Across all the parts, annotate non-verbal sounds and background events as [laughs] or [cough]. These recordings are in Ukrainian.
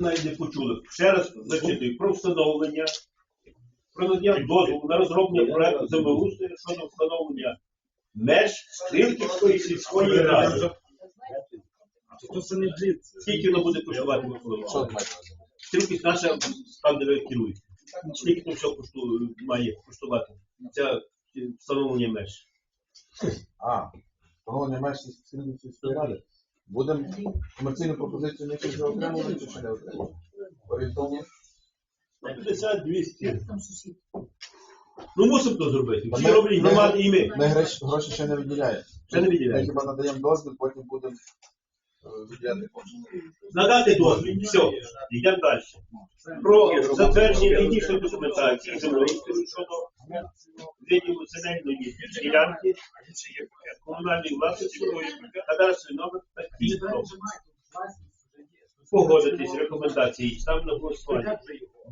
навіть не почули. Ще раз зачитую про встановлення, про надання дозволу на розроблення проекту землеустрою щодо встановлення меж Стрілківської сільської ради. Скільки воно буде коштувати Микола? Що наша там, де ви. Скільки то все коштує, має коштувати? Це встановлення меж. А, встановлення меж сільської ради. Будемо комерційну пропозицію не вже окремо чи ще не окремо? Орієнтовно? 50-200. Ну мусимо то зробити. Всі ми- роблять ми- громади і ми. Ми гроші, гроші ще не виділяємо. Ще не Ми хіба надаємо дозвіл, потім будемо. Надати дозвіл. Все, йдемо далі. Про затвердження технічної документації землеустрою щодо виділу земельної ділянки комунальної власності кадастровий номер такий. Погодитись, рекомендації, став на голосування.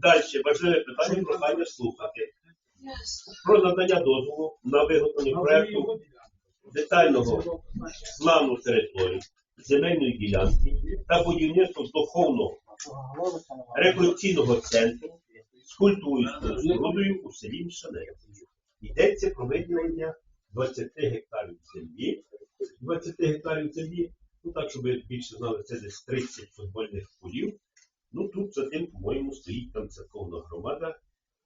Далі важливе питання прохання слухати. Про надання дозволу на виготовлення проекту детального плану території, земельної ділянки та будівництво духовного рекреаційного центру з культовою спорудою у селі Мшане. Йдеться про виділення 20 гектарів землі. 20 гектарів землі, ну так, щоб ви більше знали, це десь 30 футбольних полів. Ну тут за тим, по-моєму, стоїть там церковна громада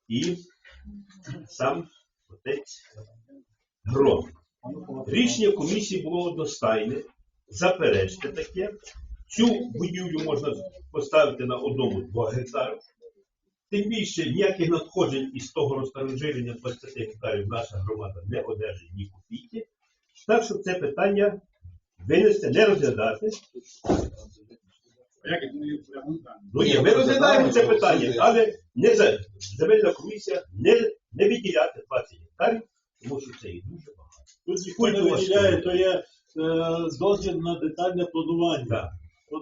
і сам отець Гром. Рішення комісії було одностайне, заперечте таке. Цю будівлю можна поставити на одному-два гектарів. Тим більше ніяких надходжень із того розтародження 20 гектарів наша громада не одержить ні копійки. Так що це питання винести, не розглядати. Ну ні, ми розглядаємо це питання, але не за земельна комісія не, не виділяти 20 гектарів, тому що це і дуже багато. Тут ніхто не виділяє, то є е, дозвіл на детальне планування. Так.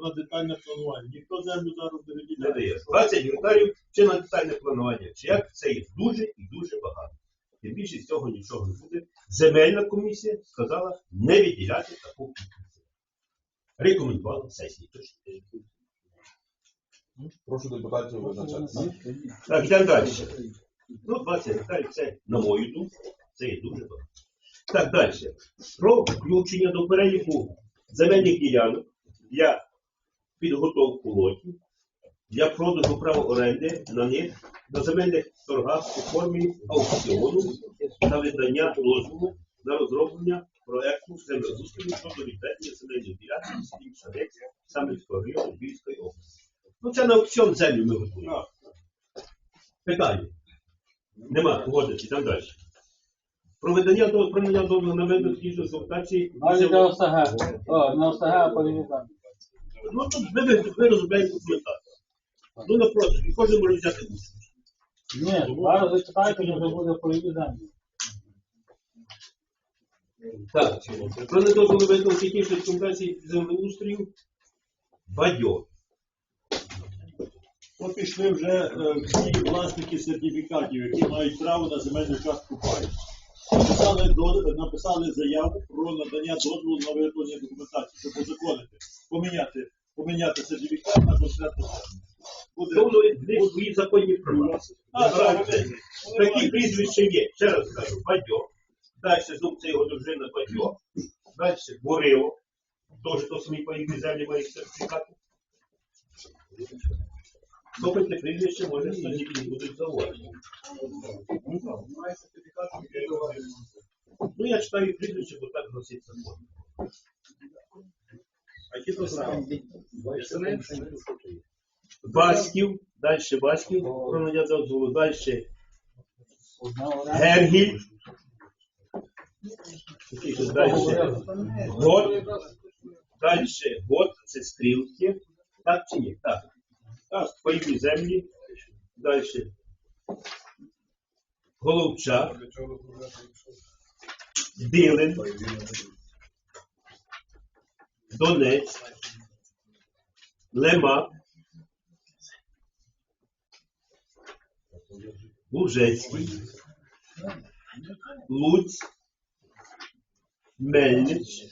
На детальне планування. Ніхто землю зараз не не виділяє. дає. 20 гектарів чи на детальне планування, чи як це є дуже і дуже багато. Тим більше з цього нічого не буде. Земельна комісія сказала не виділяти таку кількість. Рекомендувала сесії. Прошу депутатів визначатися. Так, йдемо далі. Ну, 20 гектарів це, на мою думку, це є дуже багато. Так, далі. Про включення до переліку земельних ділянок для підготовки лотів, для продажу права оренди на них на земельних торгах у формі аукціону та видання дозволу на розроблення проекту землеустрою щодо відведення земельних ділянок Шадець Самівського району Львівської області. Ну, це на аукціон землю ми готуємо. Питання. Нема, погодиться, там далі. Проведення до про надання дозволу на ведення технічної документації. Навіть не ОСГ. О, не ОСГ, а полівітан. Ну тут ми, ви- ви розробляємо документацію. Ну напроти, і кожен може взяти участь. Ні, зараз ви читаєте, вже буде поліві землі. Так, про недозволу ведення технічної документації землеустрою бадьо. То пішли вже е, всі власники сертифікатів, які мають право на земельну частку паю. Написали, до- написали заяву про надання дозволу на виготовлення документації, щоб узаконити, поміняти, поміняти сертифікат на конкретну землю. Буде, Тобто в свої законні права. А, так, Такі прізвища є. Ще раз кажу, бадьо. Далі це його дружина бадьо. Далі Бурило. Теж то самі паївні землі мають сертифікати. Слухайте прізвище, може, тоді будуть зауважені. Ну, я читаю прізвище, бо так гласить закон. А ті то саме. Басків, далі Басків, про надання дозволу, далі. Гергіль. Далі Год. Далі Год, це стрілки. Так чи ні? Так. Так, паївні землі. Далі. Головчак. Дилин. Донець. Лемак. Лужецький. Луць. Мельнич.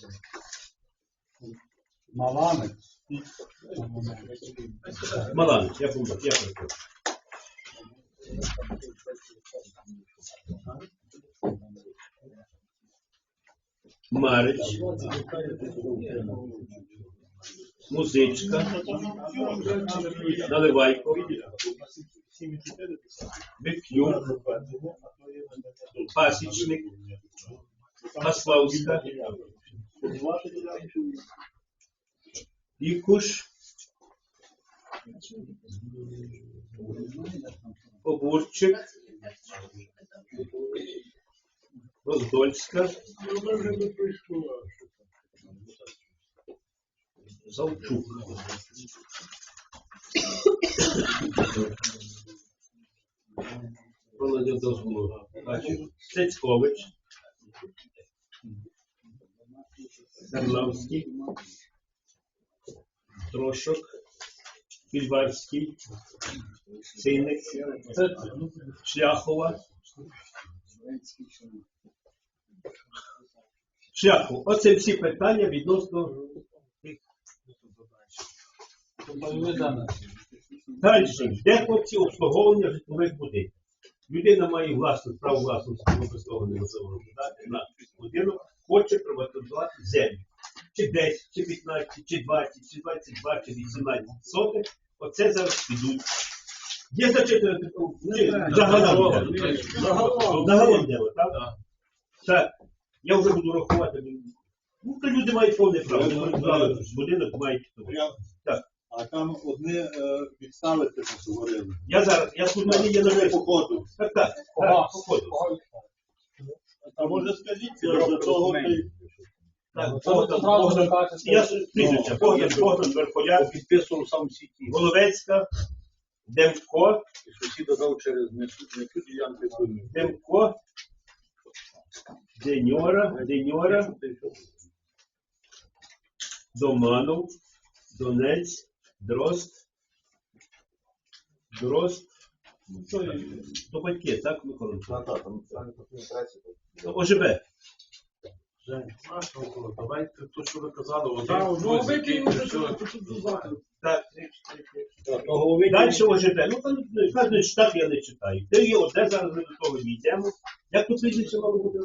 Маланець. Malandro, e a bunda? E a bunda? Marge, Muzyczka, Nalewajko, Wypił, Pasicznik, Masłowska, Ікуш, Обурчик, Роздольська, Залчук. Володя дозволу. Бачив. Стецькович. Сарлавський. Трошок. Кільварський. Синик. Шляхова. Шляхов. Оце всі питання відносно Далі, де хлопці обслуговування житлових будинків? Людина має власну право власності обслуговування на будинок, хоче приватизувати землю. Чи 10, чи 15, чи 20, чи 22, чи 18 сотих. Оце зараз підуть. Є зачитувати чи загалом? Загалом дело, так? Так. Я вже буду рахувати. Ну, то люди мають повне право. Вони приватизували Будинок мають. Так. А там одне е, відставити ми говорили. Я зараз, я тут мені є нове по. Так, так, походу. А може скажіть, за того ти Так, Богдан, Богдан, Верхоляк, Підписував сам сіті. Головецька, Демко, І сусіда дав через не цю ділянку. Демко, Деньора, Деньора, Доманов, Донець, Дрозд, Дрозд, ну, що, то батьки, так, Микола? Так, там не інтересів. Давайте то, що ви казали, Так, один ну, друзі, викинь, вже все- тут додати. Так, Голови Далі ОЖБ. Ну, там, кожен штат я не читаю. Де є одне, зараз ми до того дійдемо. Як тут прізвище мало бути?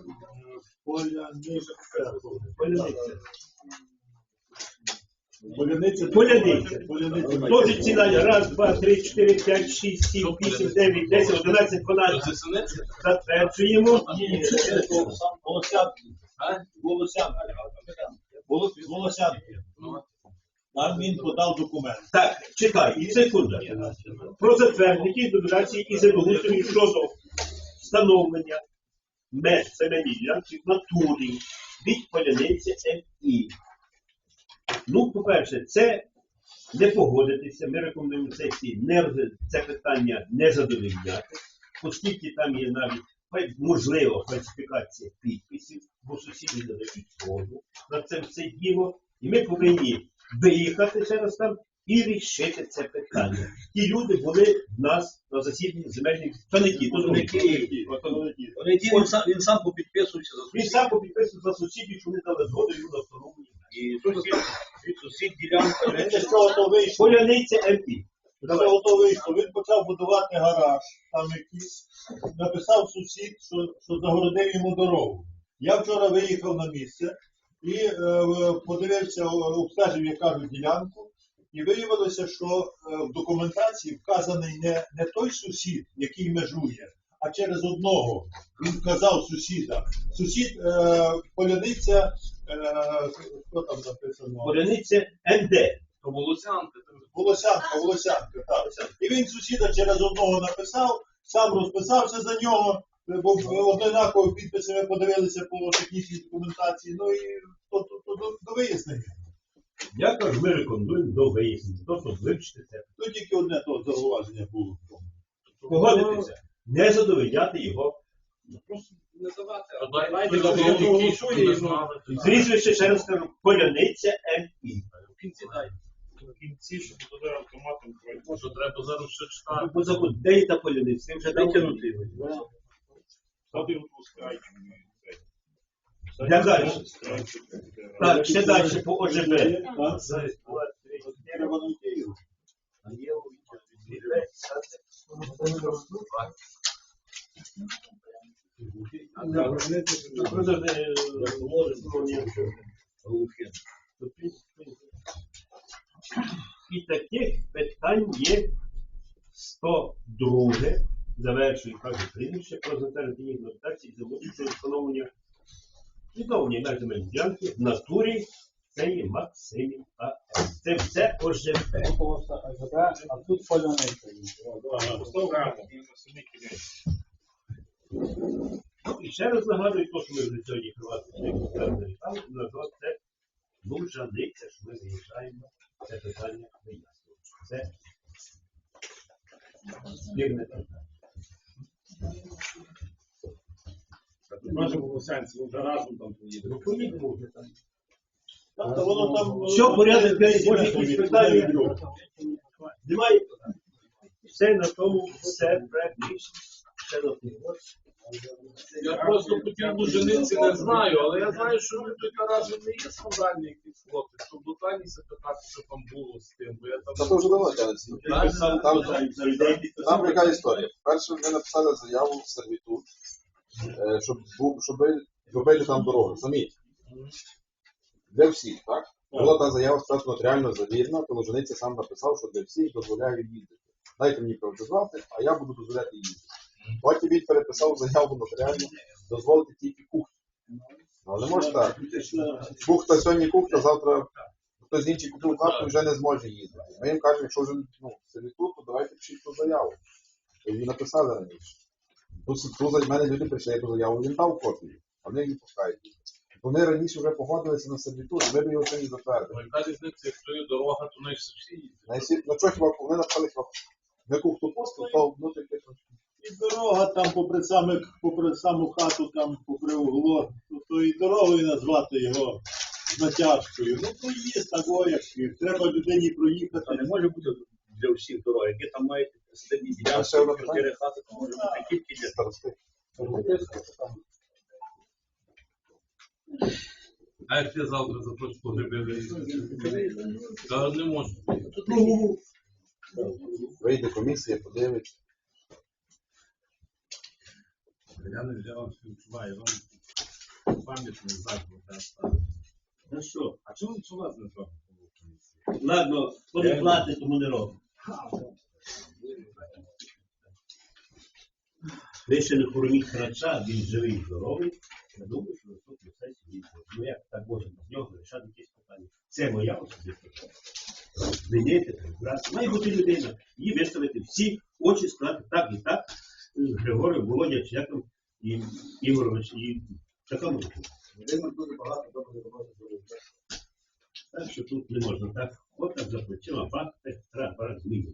поляниця. Поляниця. Поляниця. Поляниця. Ціна раз, два, три, чотири, п'ять, шість, сім, вісім, дев'ять, десять, одинадцять, дванадцять. Затверджуємо. Волосянки. Волосянки. Волос- Нам він подав документ. Так, чекай, і секунда. Про затвердження документації і землеустрою щодо встановлення меж земельних ділянки в натурі від поляниці МІ. Ну, по-перше, це не погодитися. Ми рекомендуємо сесії не це питання не задовольняти, оскільки там є навіть можливо фальсифікація підписів, бо сусіди надають згоду на це все діло. І ми повинні виїхати ще раз там і рішити це питання. Ті люди були в нас на засіданні земельних ті. Вони він сам, він сам попідписується за Він сам попідписував за сусідів, що вони дали згоду йому на встановлення. І сусід, ділянка. Поляниця МП. З чого то. Він почав будувати гараж, там якийсь, написав сусід, що, що загородив йому дорогу. Я вчора виїхав на місце і е, подивився, обстежив, як кажуть, ділянку. І виявилося, що е, в документації вказаний не, не той сусід, який межує, а через одного. Він вказав сусіда. Сусід е, поляниця, е, що там написано? Поляниця НД. То Волосянка. Волосянка, Волосянка, так. І він сусіда через одного написав, сам розписався за нього, бо однаково підписи ми подивилися по технічній документації, ну і то, то, то, до, до вияснення. Я кажу, ми рекомендуємо до вияснення. Тобто вивчити це. Тут тільки одне то зауваження було. в тому. Погодитися. Не задовольняти його. Давайте проголосуємо. Прізвище, ще раз кажу, Поляниця МІ. В кінці, щоб туди автоматом пройти. Може, треба зараз все читати. Бо забудь, де є та поляниця? Ти вже дав Витягнути його. У скайпі. Де далі? Так, ще далі по ОЖБ. Так? Зараз, два, три, Треба знайти його. І таких питань є 102 завершує каже прізвище про затвердження їх документації замовлення встановлення відновлення земельної ділянки в натурі це є Максимів АС. Це все ОЖП. А тут поляниця. Ну, І ще раз нагадую, то, що ми вже сьогодні приватні назвав це нужаниця, що ми виїжджаємо, це питання вияснюємо. Це питання. Може ми вже разом там поїдемо. Ну, поїдемо вже там. Та воно там... Що порядок денний, може питання? Немає. Все на тому, все практично. Все на тому. Я просто по тій мужениці не знаю, але я знаю, що той Тарас не є скандальний якийсь хлопець, щоб до Тані запитати, що там було з тим, бо я там... Це дуже давно тягнеться. Там, там яка історія? Перше, ми написали заяву в сервітут, е, щоб, бу- щоб робити там дорогу. Самі. Для всіх, так? Була та заява спочатку нотаріально завірена, то Лужениця сам написав, що для всіх дозволяю їздити. Дайте мені приватизувати, а я буду дозволяти їздити. Потім він переписав заяву нотаріально, дозволити тільки кухню. Але не може так. Кухта сьогодні кухта, завтра хтось інший купив хату і вже не зможе їздити. Ми їм кажемо, якщо вже ну, сервітут, то давайте пишіть ту заяву. І її написали раніше. Тут, тут за мене люди прийшли, я ту заяву їм дав копію, а вони її пускають. Вони раніше вже погодилися на сервітут, ми б його сьогодні затвердили. Ну, яка різниця, якщо є дорога, то не всі їздять. На всі- На хіба вони написали хіба не кухту посту, то ну таке. І дорога там попри саме, попри саму хату, там попри угло, то, то і дорогою назвати його з натяжкою. Ну то є такого, як треба людині проїхати. Та не може бути для всіх дорог, які там мають одне ділянки, чотири хати, то може бути тільки для Старости. А як ти завтра захочеш погребити? Та не можу. Вийде комісія, подивиться. Я не взяв, що відчуваю, вам пам'ятний знак ставити. Ну що? А чому чому вас не зробити? Ладно, не платить, тому не робить. Ви ще не хороніть храча, він живий, здоровий. Я думаю, що наступну сесію він буде. Ну як так можна з нього вирішати якісь питання. Це моя особиста. Звільнити, розбиратися. Має бути людина. Її виставити всі очі, сказати так і так. Григорій, Володя, там, і Ігорович, і може. Володимир дуже багато добре роботи зробив. Так що тут не можна так, от так за плечима факти, треба пора змінити.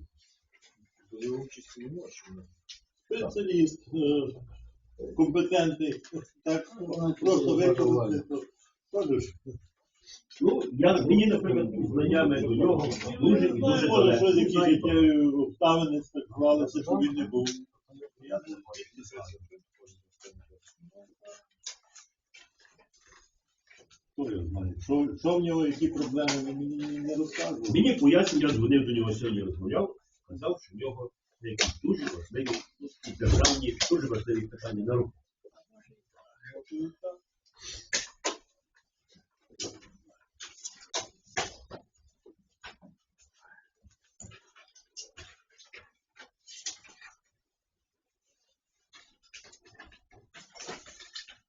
Спеціаліст, е, компетентний, так просто виконати. Ну, я, мені, наприклад, знаннями до нього дуже і Ну, дуже може, щось далеко. які життєві обставини склалися, щоб він не був. Я не знаю. Хто? Що, що в нього, які проблеми, він мені не розказував. Мені пояснив, я дзвонив до нього сьогодні, розмовляв, казав, що в нього якісь дуже важливі ну, державні, дуже важливі питання на руку.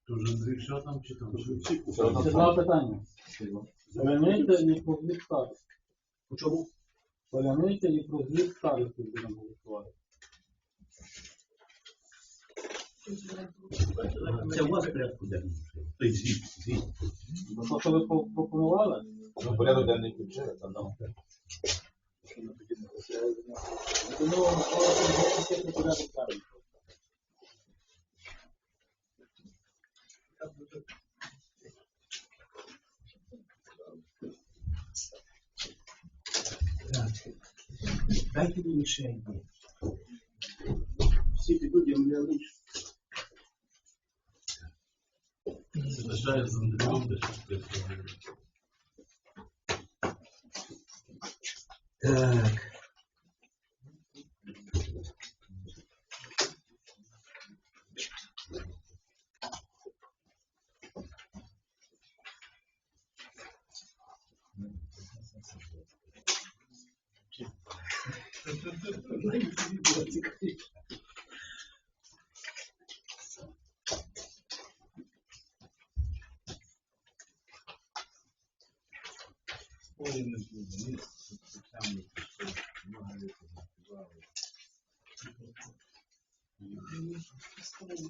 Дуже Андрій, що там чи там? Це два питання. Поляниця і про звіт старості. По чому? Поляниця і про звіт старості будемо голосувати. Це у вас порядку денному. Той звіт, звіт. Бо то, що ви пропонували, Ну, порядок денний включили, там ми голосуємо порядок денний. Дайте мені ще йди. Всі люди у мене лишу. Залишає з Андрієм, де щось таке. Так. Ні,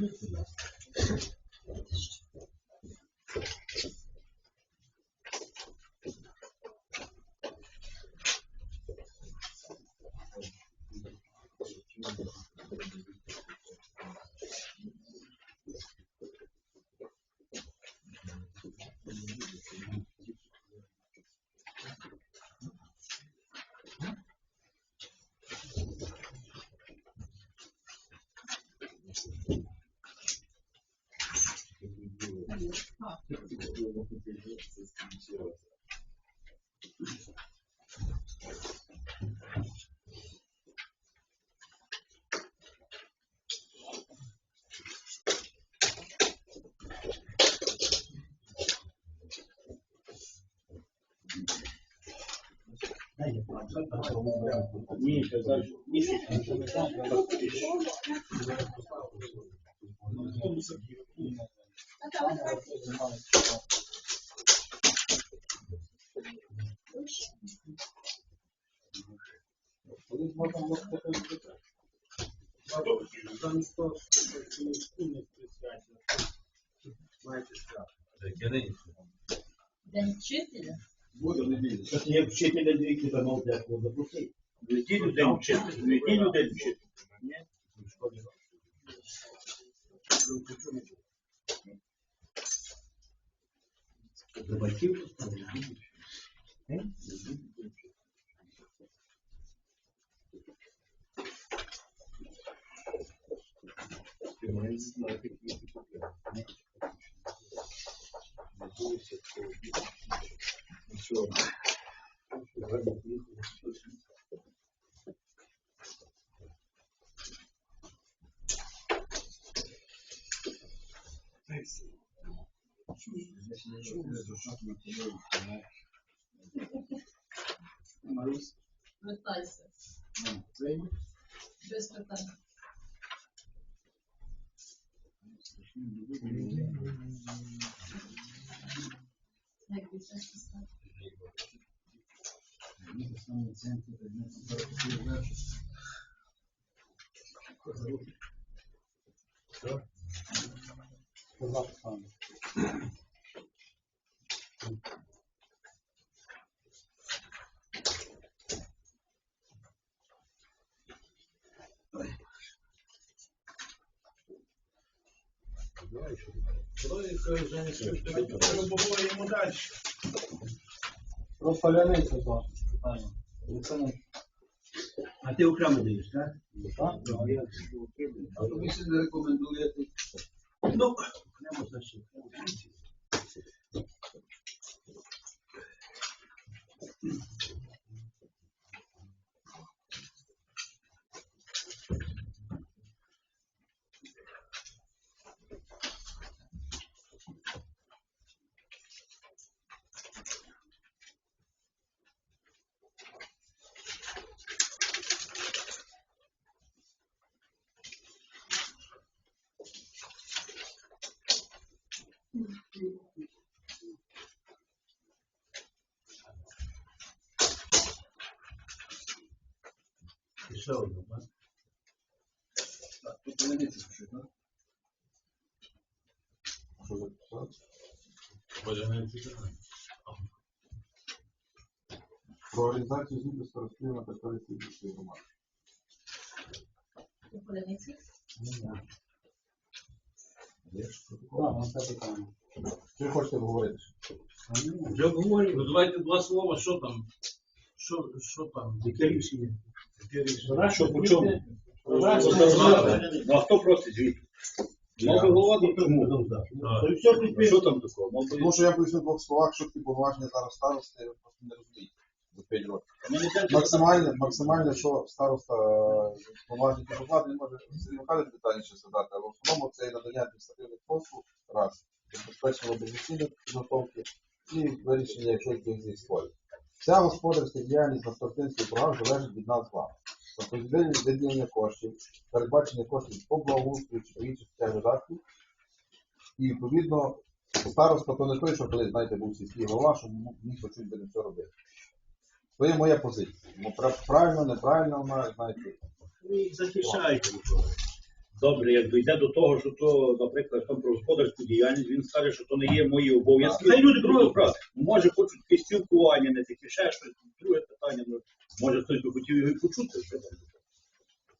何? День вчителя? Буде неділю. Це як вчителя двійки там мав декого запросити. вчити, вчити, неділю день вчити. Ні? В батьків поставили. Ти маєш знати, які ти купляєш. Нічого. Вертайся. Без питань. Сказав сам. Пробуємо далі. Про паляницю два питання. А ти окремо даєш, так? так? Ну, я А то ви не рекомендуєте. Ну, окремо значить. І ще одне, так? Так, тут паляниця пише, так? Що записати? Про організацію зміни старостів на території Сибірської громади. Так, на це питання. Чи хочете говорити? Вже говорю, ну давайте два слова, що там? Що, що там? Яке рішення? Давай, Що, по чому? Ну. А хто просить звідти? Мав би голова до підписано. Що там такого? Мав би... Тому що я поясню в двох словах, що такі повноваження зараз старости, ви просто не розумієте за 5 років. Мені теж- Максимальне, максимальне, що староста е, повноваження посади, він може Сергій Михайлович детальніше сказати, але в основному це і надання адміністративних послуг, раз, забезпечення безпечної підготовки і вирішення якогось бізнес спорів. Вся господарська діяльність на старостинських програм залежить від нас вами. Тобто виділення коштів, передбачення коштів по благоустрою чи по інших видатків. І відповідно староста то не той, що коли, знаєте, був сільський голова, що міг почути де не все робити. То є моя позиція. Ну, правильно, неправильно вона, знаєте. Захищаєте. Добре, як дійде до того, що то, наприклад, там про господарську діяльність, він скаже, що то не є мої обов'язки. Хай люди друге. Може, хочуть якесь спілкування, не таке, ще щось, друге питання. Ну, може, хтось би хотів його і почути. Що там.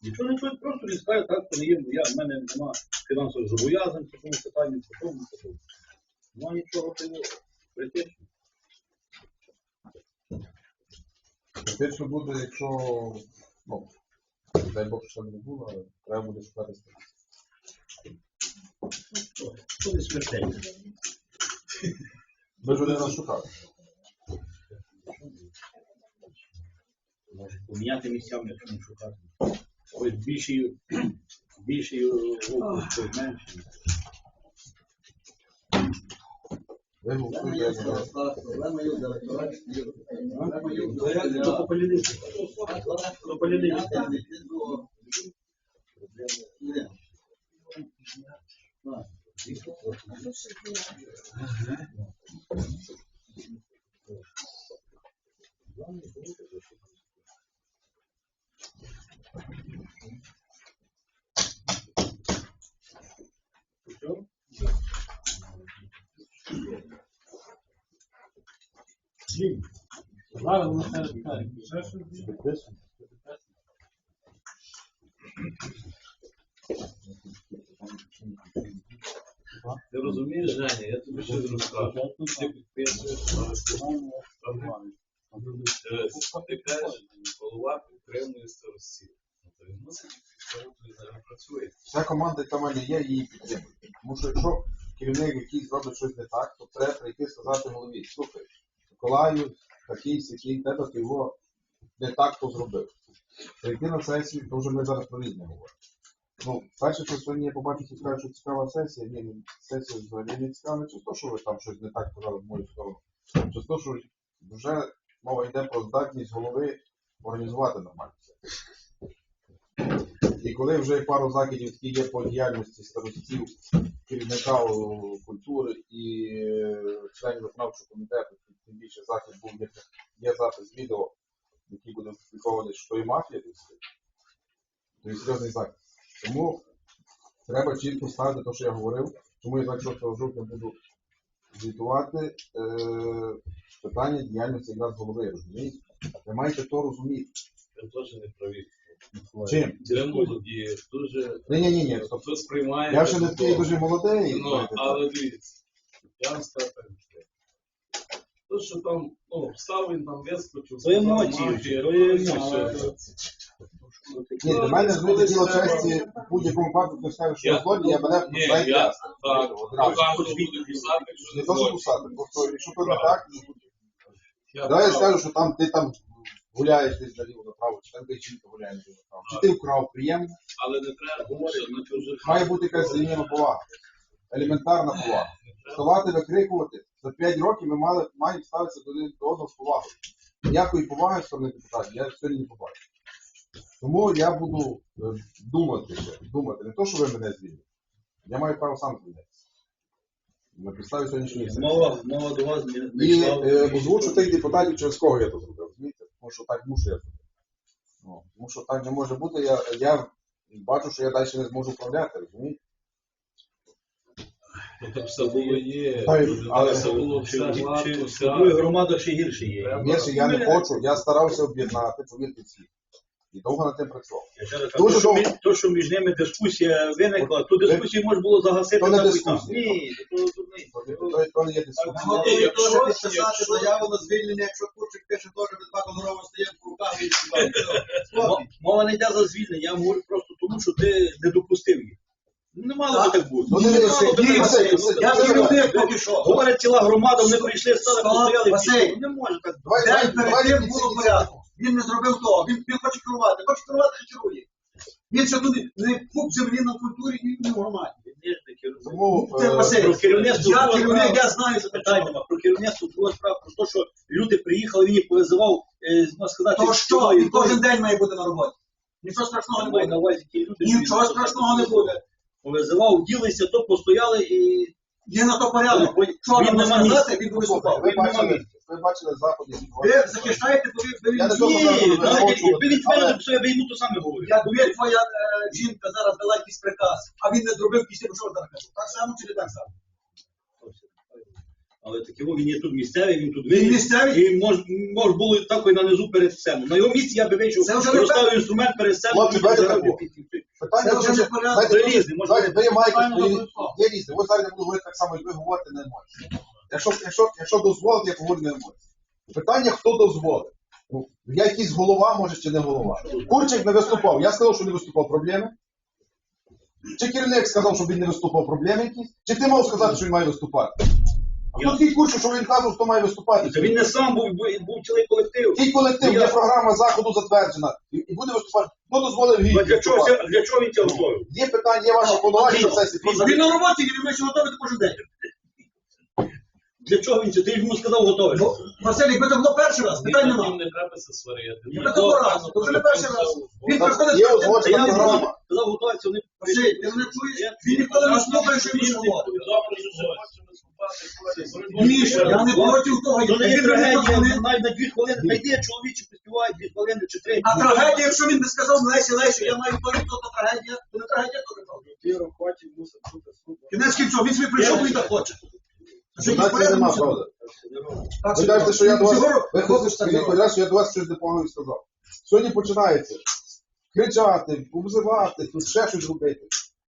Нічого не чують, просто він скаже, так, то не є моя, в мене нема фінансових зобов'язань по тому питанню, по тому, по тому. Ну, нічого того критичного. Критично буде, якщо, ну, дай Бог, що не було, але треба буде шукати статті. Що не смертельно. Ми ж один раз шукали. Може поміняти місцями, якщо не шукати. Ось більший, більший округ, той менший. Ви голосуєте, як ви Проблема є в директораті. Проблема є в Ну, як це по поліниці? По поліниці. Ти розумієш, Женя, я тобі ще розкажу. Ти підписуєш, ти кажеш, голова підтримує старостів. То він мусить підтримувати, зараз працює. Вся команда, яка мене є, її підтримує. Тому що якщо керівник якийсь зробить щось не так, то треба прийти сказати голові, слухай, Миколаю, такий сякий тебе, то його не так то зробив. Прийти на сесію, то вже ми зараз про різне говоримо. Ну, перше, що сьогодні я побачив, що скажу, що цікава сесія, ні, сесія взагалі не цікава, через те, що ви там щось не так казали в мою сторону, через те, що вже мова йде про здатність голови організувати нормальну сесію. І коли вже пару закидів які є по діяльності старостів, керівника культури і е, членів виконавчого комітету, тим більше захід був є, є запис відео, який буде опублікований, що є мафія, є- то є серйозний захід. Тому треба чітко ставити те, що я говорив, чому я 26 жовтня буду звітувати е, питання діяльності якраз голови, розумієте? Ви маєте то розуміти. Ви теж не праві. Чим? Молоді, дуже Ні, ні, ні, ні, стоп. ви. Я ще не такий дуже молодий. Ну, знаєте, але дивіться, я вам скажу так. То, що там, ну, встав він там вискочив. То емоції, ну, емоції. Ні, для мене звідти діло честі в будь-якому випадку, хто скаже, що Я- злодій, я мене Ні, знаєте, я- так, покажу, буду писати, що Не не то, що кусати, просто якщо то не так, Я давай я скажу, що там ти там гуляєш десь наліво направо, чи там дівчинка гуляє наліво направо. Чи ти вкрав приємно, Але не треба говорити на чужих. має бути якась зміна повага. Елементарна повага. Вставати, викрикувати. За 5 років ми мали, маємо ставитися до одного з повагою. Ніякої поваги сторони депутатів я сьогодні не побачив. Тому я буду е, думати ще, думати. Не то, що ви мене звільните. Я маю право сам звільнитися. На підставі сьогоднішньої. Мова, мова до вас не, І йшла. е, озвучу тих депутатів, через кого я це зробив. Розумієте? Тому що так мушу я зробити. Ну, тому що так не може бути. Я, я бачу, що я далі не зможу управляти, розумієте? Ну, Там все було є. Та й- дуже але- все було все Чи- гладко, чи- все. Громадах ще гірше є. Більше я не хочу, я старався об'єднати, повірте всі. І довго над тим працював. Я ще раз кажу, Дуже то, що довго. між- то, що між ними дискусія виникла, ту дискусію можна було загасити То не дискусія. Ні, то дурний. То, то, то не є дискусія. Ми готові Якщо- теж підписати якщо- заяву на звільнення, якщо Курчик пише теж без два гонорова стає в руках і [laughs] Мо- Мова не йде за звільнення, я говорю просто тому, що ти не допустив їх. Не мало би так бути. Ну, Не. Василь, Я керівник поки що. Говорить ціла громада, вони прийшли, стали, постояли. Василь. Не може так. Давай, давай, перед давай, тим було порядку. Він не зробив того. Він, він хоче керувати. Хоче керувати, і керує. Він ще туди не куп землі на культурі і не в громаді. Тому, Це е, Василь. Про керівництво Я було керівник, справа. я знаю, що Питань. Про керівництво було справа про те, що люди приїхали, він їх повизивав, е, можна сказати, То що? Він кожен день має бути на роботі. Нічого страшного не на буде. увазі ті люди, Нічого страшного не буде. Повизивав, ділися, то постояли і Є на то порядок. Що він нам нема сказати, місця. він виступав. ви бачили, ви бачили заходи. Ви захищаєте, бо ви, ви, Я не ви, думаю, Ні, що ви навіть він але- я би йому то саме говорю. думаю, твоя е, жінка зараз дала якийсь приказ, а він не зробив після що зараз кажу. Так само чи не так само? Але таке він є тут місцевий, він тут Він місцевий? І мож, мож було так і нанизу перед сцену. На його місці я би вийшов, Це вже не інструмент перед. Хлопці, давайте під- Питання Це вже дуже, не порядок. знаєте, Це дуже- різне, може знаєте, ви маєте Правильно, свої- добре. є різне. Ви зараз не буду говорити так само, як ви говорите на емоції. Якщо, якщо, якщо дозволите, я поговорю на емоції. Питання, хто дозволить. Ну, я якийсь голова, може, чи не голова. Курчик не виступав. Я сказав, що не виступав проблеми. Чи керівник сказав, що він не виступав проблеми якісь? Чи ти мав сказати, що він має виступати? А хто такий Курчик, що він казав, хто має виступати? Та він не сам був, був, був цілий колектив. Який колектив, Я- є програма заходу затверджена. І, і буде виступати. Хто дозволив Ну, Для чого, виступати? це- для чого він це готовив? Є питання, є ваші повноваження в сесії. Він на роботі, він вміє готовити кожен день. Для чого він це? Ти йому сказав готовий. Ну, Василь, якби це було перший раз, питань Ні, нема. не треба це сварити. Ну, це це вже не перший раз. Він приходить є Та я не програма. знаю, сказав готуватися, вони Василь, ти мене чуєш? Він ніколи не слухає, що йому говорить. Міша, я не проти того, Ну, не трагедія, навіть на дві хвилини. Та йди, чоловічі поспівають дві хвилини чи три. А трагедія, якщо він не сказав Лесі, Лесі, я маю повірити, то трагедія, то не трагедія, то не трагедія. Кінець кінцов, він собі прийшов, він так хоче. Нема, правда. Так, Ви кажете, що я до вас. Цього- Ви хочете, що я до вас щось непогано сказав. Сьогодні починається кричати, обзивати, тут ще щось робити.